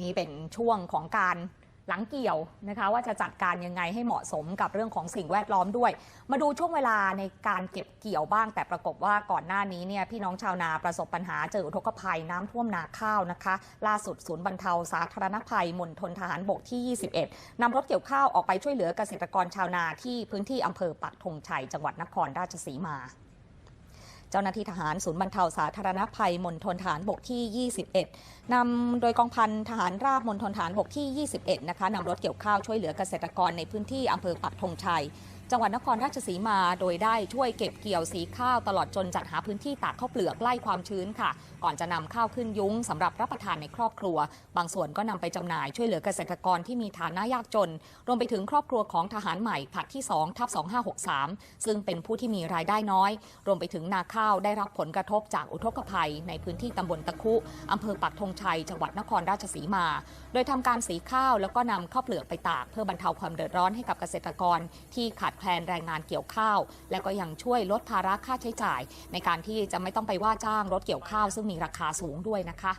นี่เป็นช่วงของการหลังเกี่ยวนะคะ ว่าจะจัดการยังไงให้เหมาะสมกับเรื่องของสิ่งแวดล้อมด้วย มาดูช่วงเวลาในการเก็บเกี่ยวบ้าง แต่ปรากฏว่าก่อนหน้านี้เนี่ยพี่น้องชาวนาประสบปัญหาเจออุทกภัยน้ำท่วมนาข้าวนะคะ ล่าสุดศูนย์บรรเทาสาธารณภัยมณฑลทหารบกที่ 21นำรถเกี่ยวข้าวออกไปช่วยเหลือเกษตรกรชาวนาที่พื้นที่อำเภอปักธงชัยจังหวัดนครราชสีมา เจ้าหน้าที่ทหารศูนย์บรรเทาสาธารณภัยมณฑลฐานบกที่ 21นำโดยกองพันทหารราบมณฑลฐานบกที่ 21 นะคะนำรถเกี่ยวข้าวช่วยเหลือเกษตรกรในพื้นที่อำเภอปักธงชัย จังหวัดนครราชสีมาโดยได้ช่วยเก็บเกี่ยวสีข้าวตลอดจนจัดหาพื้นที่ตากข้าวเปลือกไล่ความชื้นค่ะ ก่อนจะนำข้าวขึ้นยุ้งสำหรับรับประทานในครอบครัว บางส่วนก็นำไปจำหน่ายช่วยเหลือเกษตรกรที่มีฐานะยากจน รวมไปถึงครอบครัวของทหารใหม่ผัดที่2ทับ2563 ซึ่งเป็นผู้ที่มีรายได้น้อย รวมไปถึงนาข้าวได้รับผลกระทบจากอุทกภัย ในพื้นที่ตำบลตะคุอำเภอปักธงชัย จังหวัดนครราชสีมา โดยทำการสีข้าวแล้วก็นำข้าวเปลือกไปตาก เพื่อบรรเทาความเดือดร้อนให้กับเกษตรกรที่ขาดแคลนแรงงานเกี่ยวข้าว และก็ยังช่วยลดภาระค่าใช้จ่าย ในการที่จะไม่ต้องไปว่าจ้างรถเกี่ยวข้าว ซึ่งมีราคาสูงด้วยนะคะ